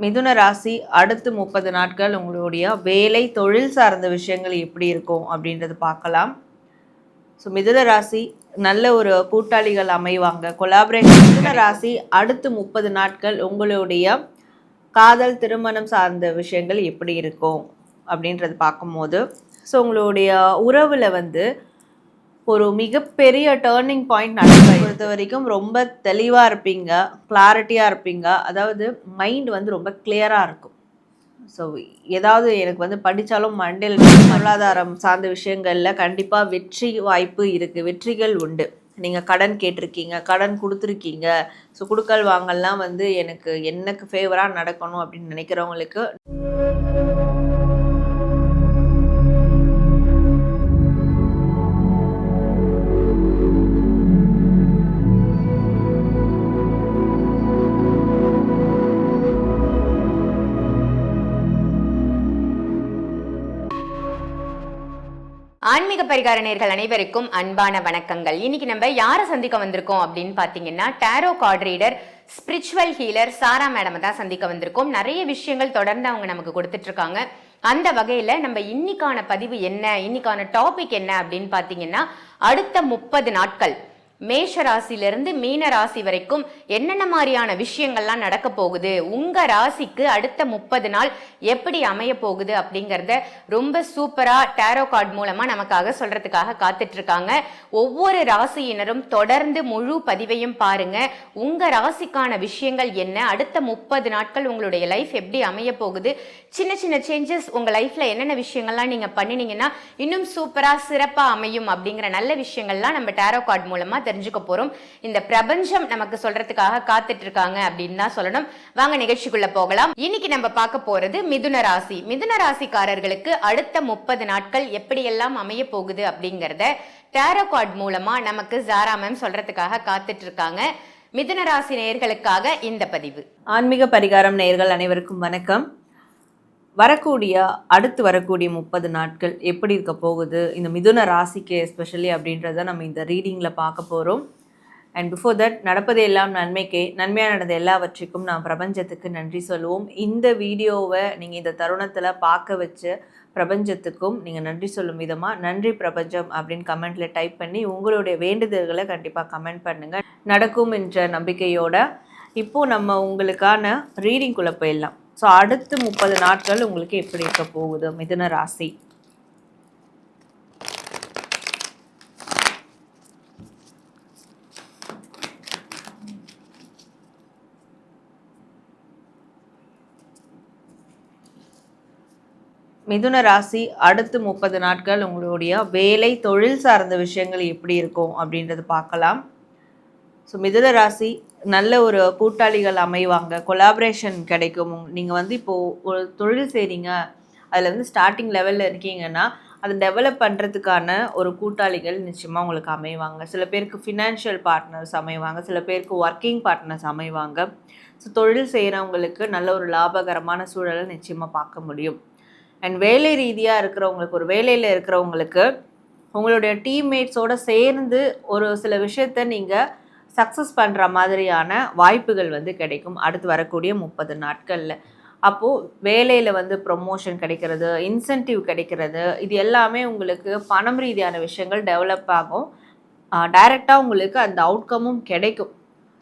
மிதுன ராசி அடுத்து முப்பது நாட்கள் உங்களுடைய வேலை தொழில் சார்ந்த விஷயங்கள் எப்படி இருக்கும் அப்படின்றது பார்க்கலாம். ஸோ மிதுன ராசி நல்ல ஒரு கூட்டாளிகள் அமைவாங்க. கொலாபரேஷன் மிதுன ராசி அடுத்து முப்பது நாட்கள் உங்களுடைய காதல் திருமணம் சார்ந்த விஷயங்கள் எப்படி இருக்கும் அப்படின்றது பார்க்கும்போது. ஸோ உங்களுடைய உறவில் வந்து ஒரு மிகப்பெரிய டேர்னிங் பாயிண்ட் நடக்க பொறுத்த வரைக்கும் ரொம்ப தெளிவாக இருப்பீங்க கிளாரிட்டியாக இருப்பீங்க. அதாவது மைண்ட் வந்து ரொம்ப கிளியராக இருக்கும். ஸோ ஏதாவது எனக்கு வந்து படித்தாலும் மண்டையில் பொருளாதாரம் சார்ந்த விஷயங்களில் கண்டிப்பாக வெற்றி வாய்ப்பு இருக்குது வெற்றிகள் உண்டு. நீங்கள் கடன் கேட்டிருக்கீங்க கடன் கொடுத்துருக்கீங்க. ஸோ கொடுக்கல் வாங்கல்லாம் வந்து எனக்கு எனக்கு ஃபேவராக நடக்கணும் அப்படின்னு நினைக்கிறவங்களுக்கு ஆன்மீக பரிகார நேர்கள் அனைவருக்கும் அன்பான வணக்கங்கள். இன்னைக்கு நம்ம யாரை சந்திக்க வந்திருக்கோம் அப்படின்னு பாத்தீங்கன்னா tarot card reader spiritual healer Sara madam தான் சந்திக்க வந்திருக்கோம். நிறைய விஷயங்கள் தொடர்ந்து அவங்க நமக்கு கொடுத்துட்டு இருக்காங்க. அந்த வகையில நம்ம இன்னைக்கான பதிவு என்ன இன்னைக்கான டாபிக் என்ன அப்படின்னு பாத்தீங்கன்னா அடுத்த முப்பது நாட்கள் மேஷ ராசியிலிருந்து மீன ராசி வரைக்கும் என்னென்ன மாதிரியான விஷயங்கள்லாம் நடக்க போகுது? உங்க ராசிக்கு அடுத்த முப்பது நாள் எப்படி அமைய போகுது அப்படிங்கறத ரொம்ப சூப்பரா டேரோ கார்டு மூலமா நமக்காக சொல்றதுக்காக காத்துட்டு இருக்காங்க ஒவ்வொரு ராசியினரும் தொடர்ந்து முழு பதிவையும் பாருங்க. உங்க ராசிக்கான விஷயங்கள் என்ன? அடுத்த முப்பது நாட்கள் உங்களுடைய லைஃப் எப்படி அமைய போகுது? சின்ன சின்ன சேஞ்சஸ் உங்க லைஃப்ல என்னென்ன விஷயங்கள்லாம் நீங்க பண்ணினீங்கன்னா இன்னும் சூப்பரா சிறப்பா அமையும் அப்படிங்கிற நல்ல விஷயங்கள்லாம் நம்ம டேரோ கார்டு மூலமா தெரிஞ்சுக்க போறோம். இந்த பிரபஞ்சம் நமக்கு சொல்றதுக்காக காத்துட்டு இருக்காங்க அப்படின்னு தான் சொல்லணும். வாங்க நிகழ்ச்சிக்குள்ள போகலாம். இன்னைக்கு நம்ம பார்க்க போறது மிதுன ராசி. மிதுன ராசிக்காரர்களுக்கு அடுத்த முப்பது நாட்கள் எப்படியெல்லாம் அமைய போகுது அப்படிங்கறத டேரோகார்ட் மூலமா நமக்கு ஜாரா மேம் சொல்றதுக்காக காத்துட்டு இருக்காங்க மிதுன ராசி நேயர்களுக்காக இந்த பதிவு. ஆன்மீக பரிகாரம் நேயர்கள் அனைவருக்கும் வணக்கம். வரக்கூடிய அடுத்து வரக்கூடிய முப்பது நாட்கள் எப்படி இருக்க போகுது? இந்த மிதுன ராசிக்கு எஸ்பெஷலி அப்படின்றத நம்ம இந்த ரீடிங்கில் பார்க்க போகிறோம் அண்ட் பிஃபோர் தட் நடப்பது எல்லாம் நன்மைக்கே. நன்மையாக நடந்த எல்லாவற்றிற்கும் நாம் பிரபஞ்சத்துக்கு நன்றி சொல்லுவோம். இந்த வீடியோவை நீங்கள் இந்த தருணத்தில் பார்க்க வச்ச பிரபஞ்சத்துக்கும் நீங்கள் நன்றி சொல்லும் விதமாக நன்றி பிரபஞ்சம் அப்படின்னு கமெண்ட்டில் டைப் பண்ணி உங்களுடைய வேண்டுதல்களை கண்டிப்பாக கமெண்ட் பண்ணுங்கள் நடக்கும் என்ற நம்பிக்கையோட இப்போது நம்ம உங்களுக்கான ரீடிங்குள்ளே போயிடலாம். ஸோ அடுத்து முப்பது நாட்கள் உங்களுக்கு எப்படி இருக்க போகுது? மிதுன ராசி. மிதுன ராசி அடுத்து முப்பது நாட்கள் உங்களுடைய வேலை தொழில் சார்ந்த விஷயங்கள் எப்படி இருக்கும் அப்படின்றது பார்க்கலாம். ஸோ மிதுன ராசி நல்ல ஒரு கூட்டாளிகள் அமைவாங்க. கொலாபரேஷன் கிடைக்கும். நீங்கள் வந்து இப்போது ஒரு தொழில் செய்கிறீங்க அதில் வந்து ஸ்டார்டிங் லெவலில் இருக்கீங்கன்னா அதை டெவலப் பண்ணுறதுக்கான ஒரு கூட்டாளிகள் நிச்சயமாக உங்களுக்கு அமைவாங்க. சில பேருக்கு ஃபினான்ஷியல் பார்ட்னர்ஸ் அமைவாங்க. சில பேருக்கு ஒர்க்கிங் பார்ட்னர்ஸ் அமைவாங்க. ஸோ தொழில் செய்கிறவங்களுக்கு நல்ல ஒரு லாபகரமான சூழலை நிச்சயமாக பார்க்க முடியும். அண்ட் வேலை ரீதியாக இருக்கிறவங்களுக்கு ஒரு வேலையில் இருக்கிறவங்களுக்கு உங்களுடைய டீம்மேட்ஸோடு சேர்ந்து ஒரு சில விஷயத்த நீங்கள் சக்ஸஸ் பண்ணுற மாதிரியான வாய்ப்புகள் வந்து கிடைக்கும். அடுத்து வரக்கூடிய முப்பது நாட்களில். அப்போது வேலையில் வந்து ப்ரொமோஷன் கிடைக்கிறது இன்சென்டிவ் கிடைக்கிறது இது எல்லாமே உங்களுக்கு பணம் ரீதியான விஷயங்கள் டெவலப் ஆகும். டைரெக்டாக உங்களுக்கு அந்த அவுட்கமும் கிடைக்கும்.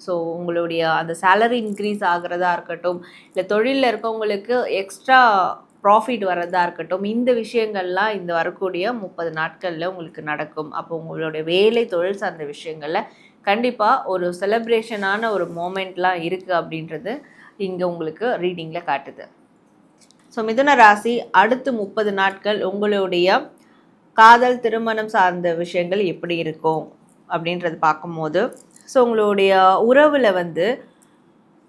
ஸோ உங்களுடைய அந்த சேலரி இன்க்ரீஸ் ஆகிறதா இருக்கட்டும் இல்லை தொழிலில் இருக்கவங்களுக்கு எக்ஸ்ட்ரா ப்ராஃபிட் வர்றதா இருக்கட்டும் இந்த விஷயங்கள்லாம் இந்த வரக்கூடிய முப்பது நாட்களில் உங்களுக்கு நடக்கும். அப்போ உங்களுடைய வேலை தொழில் சார்ந்த விஷயங்களில் கண்டிப்பாக ஒரு செலப்ரேஷனான ஒரு மூமெண்ட்லாம் இருக்குது அப்படின்றது இங்கே உங்களுக்கு ரீடிங்கில் காட்டுது. ஸோ மிதுன ராசி அடுத்து முப்பது நாட்கள் உங்களுடைய காதல் திருமணம் சார்ந்த விஷயங்கள் எப்படி இருக்கும் அப்படின்றது பார்க்கும்போது ஸோ உங்களுடைய உறவில் வந்து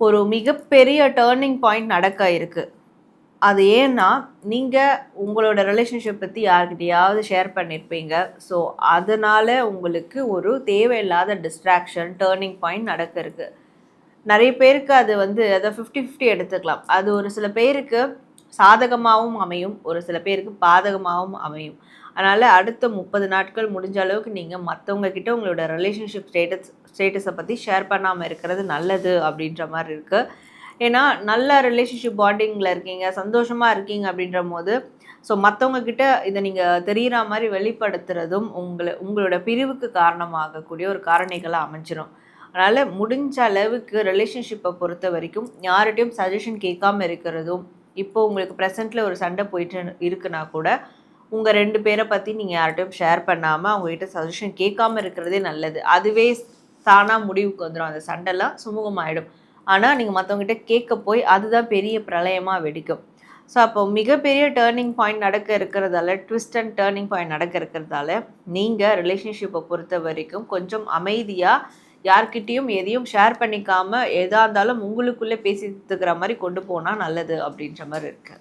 ஒரு மிகப்பெரிய டேர்னிங் பாயிண்ட் நடக்க இருக்குது அது ஏன்னா நீங்கள் உங்களோட ரிலேஷன்ஷிப் பற்றி யார்கிட்டையாவது ஷேர் பண்ணியிருப்பீங்க ஸோ அதனால் உங்களுக்கு ஒரு தேவையில்லாத டிஸ்ட்ராக்ஷன் டேர்னிங் பாயிண்ட் நடக்க நிறைய பேருக்கு அது வந்து அதை ஃபிஃப்டி ஃபிஃப்டி எடுத்துக்கலாம். அது ஒரு சில பேருக்கு சாதகமாகவும் அமையும் ஒரு சில பேருக்கு பாதகமாகவும் அமையும். அதனால் அடுத்த முப்பது நாட்கள் முடிஞ்ச அளவுக்கு நீங்கள் மற்றவங்க கிட்ட உங்களோட ரிலேஷன்ஷிப் ஸ்டேட்டஸ் ஸ்டேட்டஸை பற்றி ஷேர் பண்ணாமல் இருக்கிறது நல்லது அப்படின்ற மாதிரி இருக்குது ஏன்னா நல்ல ரிலேஷன்ஷிப் பாண்டிங்கில் இருக்கீங்க சந்தோஷமாக இருக்கீங்க அப்படின்ற போது ஸோ மற்றவங்கக்கிட்ட இதை நீங்கள் தெரிகிற மாதிரி வெளிப்படுத்துறதும் உங்களை உங்களோட பிரிவுக்கு காரணமாகக்கூடிய ஒரு காரணிகளாக அமைஞ்சிடும் அதனால் முடிஞ்ச அளவுக்கு ரிலேஷன்ஷிப்பை பொறுத்த வரைக்கும் யார்கிட்டையும் சஜஷன் கேட்காம இருக்கிறதும் இப்போ உங்களுக்கு ப்ரெசென்ட்டில் ஒரு சண்டை போயிட்டு இருக்குன்னா கூட உங்கள் ரெண்டு பேரை பற்றி நீங்கள் யார்கிட்டையும் ஷேர் பண்ணாமல் அவங்ககிட்ட சஜஷன் கேட்காம இருக்கிறதே நல்லது. அதுவே தானாக முடிவுக்கு வந்துடும் அந்த சண்டைலாம் சுமூகமாயிடும். ஆனால் நீங்கள் மற்றவங்ககிட்ட கேட்க போய் அதுதான் பெரிய பிரளயமாக வெடிக்கும். ஸோ அப்போ மிகப்பெரிய டேர்னிங் பாயிண்ட் நடக்க இருக்கிறதால ட்விஸ்ட் அண்ட் டேர்னிங் பாயிண்ட் நடக்க இருக்கிறதால நீங்கள் ரிலேஷன்ஷிப்பை பொறுத்த வரைக்கும் கொஞ்சம் அமைதியாக யார்கிட்டேயும் எதையும் ஷேர் பண்ணிக்காமல் எதாக இருந்தாலும் உங்களுக்குள்ளே பேசித்துக்கிற மாதிரி கொண்டு போனால் நல்லது அப்படின்ற மாதிரி இருக்குது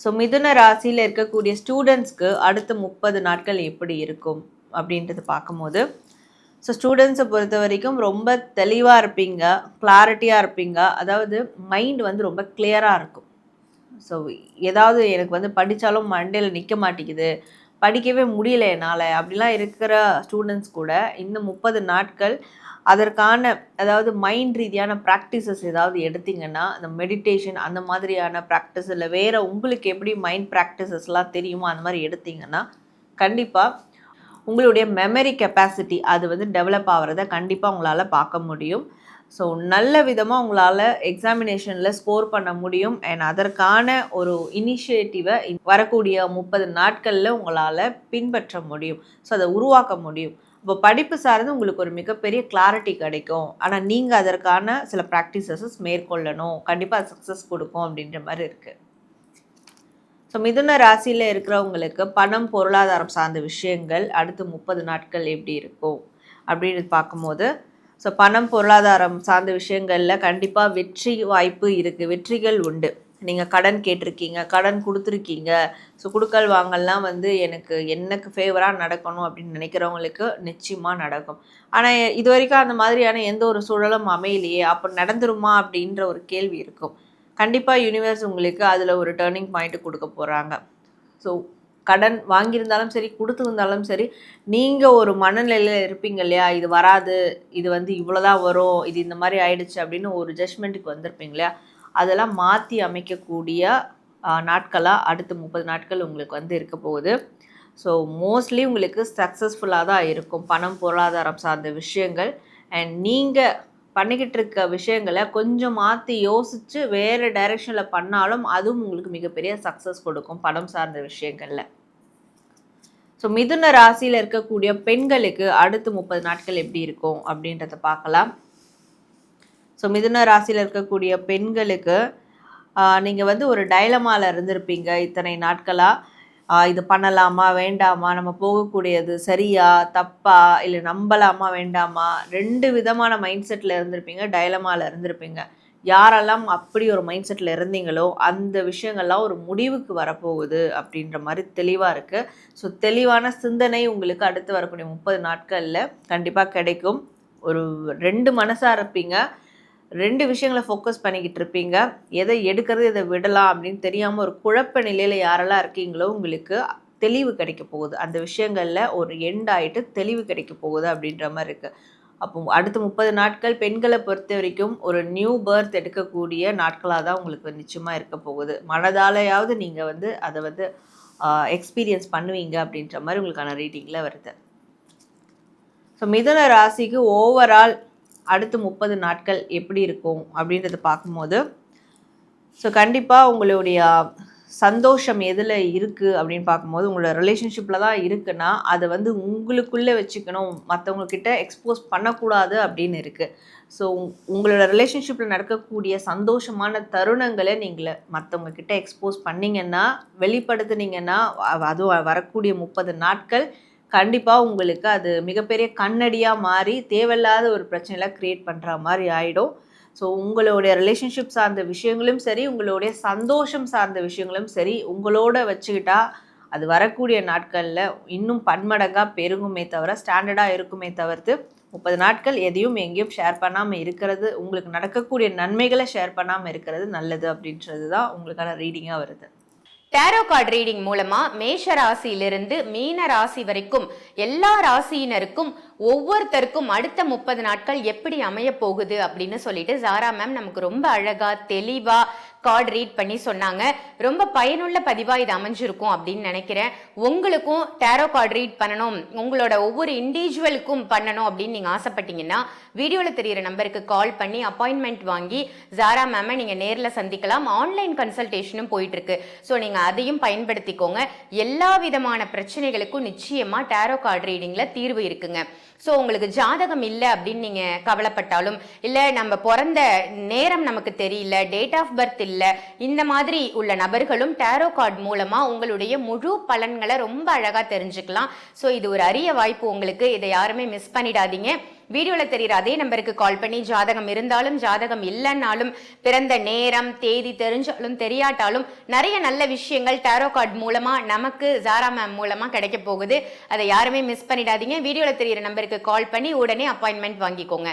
ஸோ மிதுன ராசியில் இருக்கக்கூடிய ஸ்டூடெண்ட்ஸ்க்கு அடுத்த முப்பது நாட்கள் எப்படி இருக்கும் அப்படின்றது பார்க்கும்போது ஸோ ஸ்டூடெண்ட்ஸை பொறுத்த வரைக்கும் ரொம்ப தெளிவாக இருப்பீங்க கிளாரிட்டியாக இருப்பீங்க. அதாவது மைண்ட் வந்து ரொம்ப கிளியராக இருக்கும். ஸோ ஏதாவது எனக்கு வந்து படித்தாலும் மண்டையில் நிற்க மாட்டேங்குது படிக்கவே முடியல என்னால். அப்படிலாம் இருக்கிற ஸ்டூடெண்ட்ஸ் கூட இந்த முப்பது நாட்கள் அதற்கான அதாவது மைண்ட் ரீதியான ப்ராக்டிசஸ் ஏதாவது எடுத்திங்கன்னா அந்த மெடிடேஷன் அந்த மாதிரியான ப்ராக்டிஸ் இல்லை வேறு உங்களுக்கு எப்படி மைண்ட் ப்ராக்டிசஸ்லாம் தெரியுமோ அந்த மாதிரி எடுத்தீங்கன்னா கண்டிப்பாக உங்களுடைய மெமரி கெப்பாசிட்டி அது வந்து டெவலப் ஆகிறத கண்டிப்பாக உங்களால் பார்க்க முடியும். ஸோ நல்ல விதமாக உங்களால் எக்ஸாமினேஷனில் ஸ்கோர் பண்ண முடியும். அண்ட் அதற்கான ஒரு இனிஷியேட்டிவை வரக்கூடிய முப்பது நாட்களில் உங்களால் பின்பற்ற முடியும். ஸோ அதை உருவாக்க முடியும். இப்போ படிப்பு சார்ந்து உங்களுக்கு ஒரு மிகப்பெரிய கிளாரிட்டி கிடைக்கும். ஆனால் நீங்கள் அதற்கான சில ப்ராக்டிசஸஸ் மேற்கொள்ளணும். கண்டிப்பாக சக்ஸஸ் கொடுக்கும் அப்படின்ற மாதிரி இருக்குது ஸோ மிதுன ராசியில் இருக்கிறவங்களுக்கு பணம் பொருளாதாரம் சார்ந்த விஷயங்கள் அடுத்து முப்பது நாட்கள் எப்படி இருக்கும் அப்படின்னு பார்க்கும்போது ஸோ பணம் பொருளாதாரம் சார்ந்த விஷயங்களில் கண்டிப்பாக வெற்றி வாய்ப்பு இருக்குது வெற்றிகள் உண்டு. நீங்கள் கடன் கேட்டிருக்கீங்க கடன் கொடுத்துருக்கீங்க. ஸோ கொடுக்கல் வாங்கல்லாம் வந்து எனக்கு எனக்கு ஃபேவராக நடக்கணும் அப்படின்னு நினைக்கிறவங்களுக்கு நிச்சயமாக நடக்கும். ஆனால் இது வரைக்கும் அந்த மாதிரியான எந்த ஒரு சூழலும் அமையலையே. அப்போ நடந்துருமா அப்படின்ற ஒரு கேள்வி இருக்கும். கண்டிப்பாக யூனிவர்ஸ் உங்களுக்கு அதில் ஒரு டேர்னிங் பாயிண்ட் கொடுக்க போகிறாங்க ஸோ கடன் வாங்கியிருந்தாலும் சரி கொடுத்துருந்தாலும் சரி நீங்கள் ஒரு மனநிலையில் இருப்பீங்க இல்லையா? இது வராது இது வந்து இவ்வளோதான் வரும் இது இந்த மாதிரி ஆயிடுச்சு அப்படின்னு ஒரு ஜட்மெண்ட்டுக்கு வந்திருப்பீங்க இல்லையா? அதெல்லாம் மாற்றி அமைக்கக்கூடிய நாட்களாக அடுத்த முப்பது நாட்கள் உங்களுக்கு வந்து இருக்க போகுது. ஸோ மோஸ்ட்லி உங்களுக்கு சக்ஸஸ்ஃபுல்லாக தான் இருக்கும். பணம் பொருளாதாரம் சார்ந்த விஷயங்கள். அண்ட் நீங்கள் பண்ணிக்கிட்டு இருக்க விஷயங்களை கொஞ்சம் மாற்றி யோசித்து வேறு டைரெக்ஷனில் பண்ணாலும் அதுவும் உங்களுக்கு மிகப்பெரிய சக்ஸஸ் கொடுக்கும் பணம் சார்ந்த விஷயங்களில். ஸோ மிதுன ராசியில் இருக்கக்கூடிய பெண்களுக்கு அடுத்து முப்பது நாட்கள் எப்படி இருக்கும் அப்படின்றத பார்க்கலாம். ஸோ மிதுன ராசியில் இருக்கக்கூடிய பெண்களுக்கு நீங்கள் வந்து ஒரு டைலமாவில் இருந்திருப்பீங்க இத்தனை நாட்களாக இது பண்ணலாமா வேண்டாமா நம்ம போகக்கூடியது சரியா தப்பா இல்லை நம்பலாமா வேண்டாமா ரெண்டு விதமான மைண்ட் செட்டில் இருந்திருப்பீங்க டைலமாவில் இருந்திருப்பீங்க. யாரெல்லாம் அப்படி ஒரு மைண்ட் செட்டில் இருந்தீங்களோ அந்த விஷயங்கள்லாம் ஒரு முடிவுக்கு வரப்போகுது அப்படின்ற மாதிரி தெளிவாக இருக்குது ஸோ தெளிவான சிந்தனை உங்களுக்கு அடுத்து வரக்கூடிய முப்பது நாட்களில் கண்டிப்பாக கிடைக்கும். ஒரு ரெண்டு மனசாக இருப்பீங்க. ரெண்டு விஷயங்களை ஃபோக்கஸ் பண்ணிக்கிட்டு இருப்பீங்க. எதை எடுக்கிறது எதை விடலாம் அப்படின்னு தெரியாமல் ஒரு குழப்ப நிலையில் யாரெல்லாம் இருக்கீங்களோ உங்களுக்கு தெளிவு கிடைக்க போகுது. அந்த விஷயங்களில் ஒரு எண்ட் ஆகிட்டு தெளிவு கிடைக்க போகுது அப்படின்ற மாதிரி இருக்குது அப்போ அடுத்த முப்பது நாட்கள் பெண்களை பொறுத்த வரைக்கும் ஒரு நியூ பர்த் எடுக்கக்கூடிய நாட்களாக தான் உங்களுக்கு நிச்சயமாக இருக்க போகுது. மனதாலையாவது நீங்கள் வந்து அதை வந்து எக்ஸ்பீரியன்ஸ் பண்ணுவீங்க அப்படின்ற மாதிரி உங்களுக்கான ரீடிங்கில் வருது. ஸோ மிதன ராசிக்கு ஓவரால் அடுத்து முப்பது நாட்கள் எப்படி இருக்கும் அப்படின்றத பார்க்கும்போது ஸோ கண்டிப்பாக உங்களுடைய சந்தோஷம் எதில் இருக்குது அப்படின்னு பார்க்கும்போது உங்களோட ரிலேஷன்ஷிப்பில் தான் இருக்குன்னா அதை வந்து உங்களுக்குள்ளே வச்சுக்கணும். மற்றவங்கக்கிட்ட எக்ஸ்போஸ் பண்ணக்கூடாது அப்படின்னு இருக்குது ஸோ உங்களோட ரிலேஷன்ஷிப்பில் நடக்கக்கூடிய சந்தோஷமான தருணங்களை நீங்கள் மற்றவங்கக்கிட்ட எக்ஸ்போஸ் பண்ணிங்கன்னா வெளிப்படுத்துனீங்கன்னா அதுவும் வரக்கூடிய முப்பது நாட்கள் கண்டிப்பாக உங்களுக்கு அது மிகப்பெரிய கண்ணடியாக மாறி தேவையில்லாத ஒரு பிரச்சனைலாம் க்ரியேட் பண்ணுற மாதிரி ஆகிடும் ஸோ உங்களுடைய ரிலேஷன்ஷிப் சார்ந்த விஷயங்களும் சரி உங்களுடைய சந்தோஷம் சார்ந்த விஷயங்களும் சரி உங்களோட வச்சுக்கிட்டா அது வரக்கூடிய நாட்களில் இன்னும் பன்மடங்காக பெருகுமே தவிர ஸ்டாண்டர்டாக இருக்குமே தவிர்த்து முப்பது நாட்கள் எதையும் எங்கேயும் ஷேர் பண்ணாமல் இருக்கிறது உங்களுக்கு நடக்கக்கூடிய நன்மைகளை ஷேர் பண்ணாமல் இருக்கிறது நல்லது அப்படின்றது தான் உங்களுக்கான ரீடிங்காக வருது. டேரோ கார்டு ரீடிங் மூலமா மேஷ ராசியிலிருந்து மீன ராசி வரைக்கும் எல்லா ராசியினருக்கும் ஒவ்வொருத்தருக்கும் அடுத்த முப்பது நாட்கள் எப்படி அமைய போகுது அப்படின்னு சொல்லிட்டு ஜாரா மேம் நமக்கு ரொம்ப அழகா தெளிவா கார்டு ரீட் பண்ணி சொன்னாங்க. ரொம்ப பயனுள்ள பதிவாக இது அமைஞ்சிருக்கும் அப்படின்னு நினைக்கிறேன். உங்களுக்கும் டேரோ கார்டு ரீட் பண்ணணும். உங்களோட ஒவ்வொரு இண்டிவிஜுவலுக்கும் பண்ணணும் அப்படின்னு நீங்கள் ஆசைப்பட்டீங்கன்னா வீடியோவில் தெரியிற நம்பருக்கு கால் பண்ணி அப்பாயின்மெண்ட் வாங்கி ஜாரா மேமை நீங்கள் நேரில் சந்திக்கலாம். ஆன்லைன் கன்சல்டேஷனும் போயிட்டுருக்கு. ஸோ நீங்கள் அதையும் பயன்படுத்திக்கோங்க. எல்லா விதமான பிரச்சனைகளுக்கும் நிச்சயமாக டேரோ கார்டு ரீடிங்கில் தீர்வு இருக்குங்க. ஸோ உங்களுக்கு ஜாதகம் இல்லை அப்படின்னு நீங்கள் கவலைப்பட்டாலும் இல்லை நம்ம பிறந்த நேரம் நமக்கு தெரியல டேட் ஆஃப் பர்த் இல்லை இந்த மாதிரி உள்ள நபர்களும் டேரோ கார்டு மூலமா உங்களுடைய முழு பலன்களை ரொம்ப அழகா தெரிஞ்சுக்கலாம். ஸோ இது ஒரு அரிய வாய்ப்பு உங்களுக்கு. இதை யாருமே மிஸ் பண்ணிடாதீங்க. வீடியோவில் தெரியுற அதே நம்பருக்கு கால் பண்ணி ஜாதகம் இருந்தாலும் ஜாதகம் இல்லைன்னாலும் பிறந்த நேரம் தேதி தெரிஞ்சாலும் தெரியாட்டாலும் நிறைய நல்ல விஷயங்கள் டேரோ கார்டு மூலமாக நமக்கு ஜாரா மேம் மூலமாக கிடைக்க போகுது. அதை யாருமே மிஸ் பண்ணிடாதீங்க. வீடியோவில் தெரிகிற நம்பருக்கு கால் பண்ணி உடனே அப்பாயின்மெண்ட் வாங்கிக்கோங்க.